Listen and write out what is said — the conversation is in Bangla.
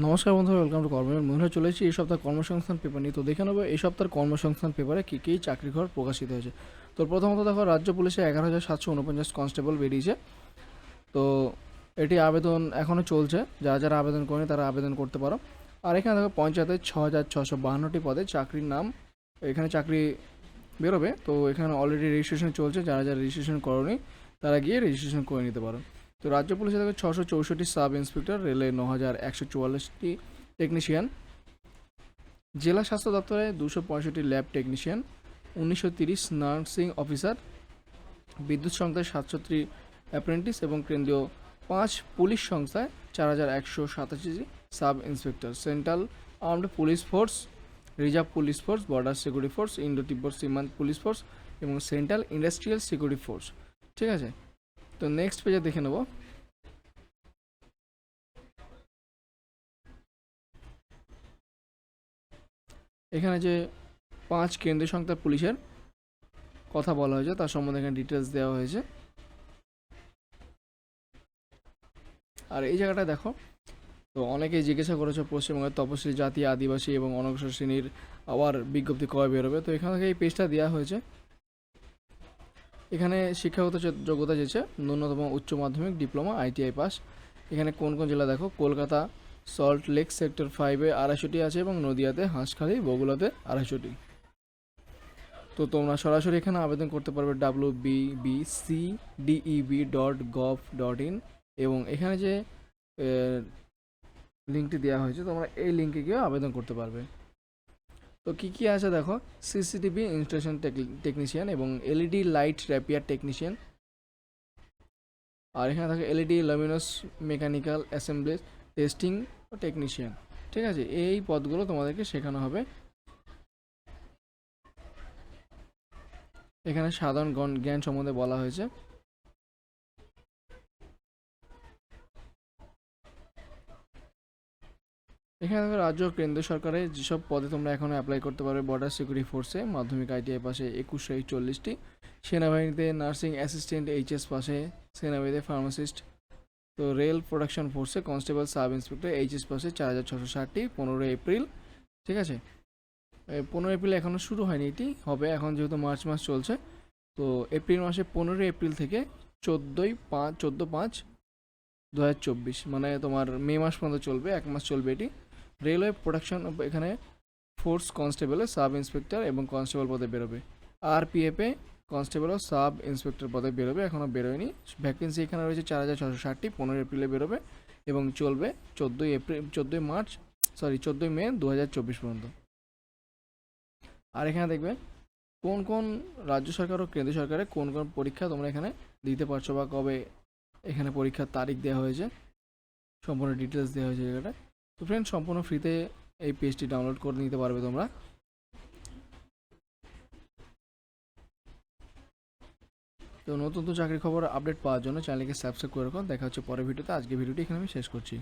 নমস্কার বন্ধুরা ওয়েলকাম টু কর্মের মনে চলে চলেছি এই সপ্তাহ কর্মসংস্থান পেপার নিয়ে। তো দেখে নেব, এই সপ্তাহের কর্মসংস্থান পেপারে কী কী চাকরি ঘর প্রকাশিত হয়েছে। তো প্রথমত দেখো, রাজ্য পুলিশে এগারো হাজার সাতশো উনপঞ্চাশ কনস্টেবল বেরিয়েছে। তো এটি আবেদন এখনও চলছে। যারা যারা আবেদন করেনি, তারা আবেদন করতে পারো। আর এখানে দেখো পঞ্চায়েতের ছ হাজার ছশো বাহান্নটি পদে চাকরির নাম, এখানে চাকরি বেরোবে। তো এখানে অলরেডি রেজিস্ট্রেশন চলছে। যারা যারা রেজিস্ট্রেশন করনি, তারা গিয়ে রেজিস্ট্রেশন করে নিতে পারো। তো রাজ্য পুলিশে দেখো ছশো চৌষট্টি সাব ইন্সপেক্টর রেলে ন হাজার একশো চুয়াল্লিশটি টেকনিশিয়ান জেলা স্বাস্থ্য দপ্তরে দুশো পঁয়ষট্টি ল্যাব টেকনিশিয়ান উনিশশো তিরিশ নার্সিং অফিসার বিদ্যুৎ সংস্থায় সাতষট্টি অ্যাপ্রেন্টিস এবং কেন্দ্রীয় পাঁচ পুলিশ সংস্থায় চার হাজার একশো সাতাশি sub inspector central armed police force reserve police force border security force Indo তিব্বত সীমান্ত পুলিশ ফোর্স এবং সেন্ট্রাল ইন্ডাস্ট্রিয়াল সিকিউরিটি ফোর্স ঠিক আছে? তো নেক্সট পেজে দেখে নেব। এখানে যে পাঁচ কেন্দ্রীয় সংস্থা পুলিশের কথা বলা হয়েছে, তার সম্বন্ধে এখানে ডিটেলস দেওয়া হয়েছে। আর এই জায়গাটা দেখো, তো অনেকেই জিজ্ঞাসা করেছে পশ্চিমবঙ্গের তপশিলি জাতি, আদিবাসী এবং অনগ্রসর শ্রেণির আবার বিজ্ঞপ্তি কবে বেরোবে? তো এখান থেকে এই পেজটা দেওয়া হয়েছে। এখানে শিক্ষাগত যোগ্যতা চেয়েছে ন্যূনতম উচ্চ মাধ্যমিক ডিপ্লোমা, আইটিআই পাস। এখানে কোন কোন জেলা দেখো? কলকাতা, সল্ট লেক সেক্টর ফাইভে আড়াইশোটি আছে এবং নদিয়াতে, হাঁসখালি বগুলাতে আড়াইশোটি। তো তোমরা সরাসরি এখানে আবেদন করতে পারবে W B B C D E B dot gov dot in এবং এখানে যে লিঙ্কটি দেওয়া হয়েছে, তোমরা এই লিঙ্কে গিয়ে আবেদন করতে পারবে। তো কী কী আছে দেখো? সিসিটিভি ইনস্টলেশন টেকনিশিয়ান এবং এলইডি লাইট র্যাপিয়ার টেকনিশিয়ান আর এখানে থাকে LED luminous mechanical assembly testing ও টেকনিশিয়ান ঠিক আছে? এই পদগুলো তোমাদেরকে শেখানো হবে। এখানে সাধারণ জ্ঞান সম্বন্ধে বলা হয়েছে। এখানে রাজ্য কেন্দ্র সরকারের যেসব পদে তোমরা এখন অ্যাপ্লাই করতে পারবে বর্ডার সিকিউরিটি ফোর্সে মাধ্যমিক আইটিআই পাশে একুশশো চল্লিশটি, সেনাবাহিনীতে নার্সিং অ্যাসিস্ট্যান্ট এইচএস পাশে সেনাবাহিনীতে ফার্মাসিস্ট তো রেল প্রোডাকশন ফোর্সে কনস্টেবল সাব ইন্সপেক্টর এইচএস পাশে চার হাজার ছশো ষাটটি, পনেরোই এপ্রিল, ঠিক আছে? পনেরো এপ্রিল এখনও শুরু হয়নি এটি, হবে এখন যেহেতু মার্চ মাস চলছে, তো এপ্রিল মাসে পনেরোই এপ্রিল থেকে চোদ্দোই পাঁচ চোদ্দ পাঁচ, দু হাজার চব্বিশ মানে তোমার মে মাস পর্যন্ত চলবে, এক মাস চলবে এটি। রেলওয়ে প্রোডাকশন এখানে ফোর্স কনস্টেবলে সাব ইন্সপেক্টর এবং কনস্টেবল পদে বেরোবে। আর আরপিএফে কনস্টেবল ও সাব ইন্সপেক্টর পদে বেরোবে এখনও বেরোয়নি। ভ্যাকেন্সি এখানে রয়েছে চার হাজার ছশো ষাটটি পনেরো এপ্রিলে বেরোবে এবং চলবে চোদ্দোই এপ্রিল চোদ্দোই মার্চ, সরি, চোদ্দোই মে দু হাজার চব্বিশ পর্যন্ত। আর এখানে দেখবে কোন কোন রাজ্য সরকার ও কেন্দ্র সরকারের কোন কোন পরীক্ষা তোমরা এখানে দিতে পারছ বা কবে এখানে পরীক্ষার তারিখ দেওয়া হয়েছে, সম্পূর্ণ ডিটেলস দেওয়া হয়েছে জায়গাটা তো ফ্রেন্ড সম্পূর্ণ ফ্রিতে এই পেজটি ডাউনলোড করে নিতে পারবে তোমরা। তো নতুন নতুন চাকরির খবর আপডেট পাওয়ার জন্য চ্যানেলকে সাবস্ক্রাইব করে রাখুন দেখা হচ্ছে পরের ভিডিওতে আজকে ভিডিওটি এখানে আমি শেষ করছি।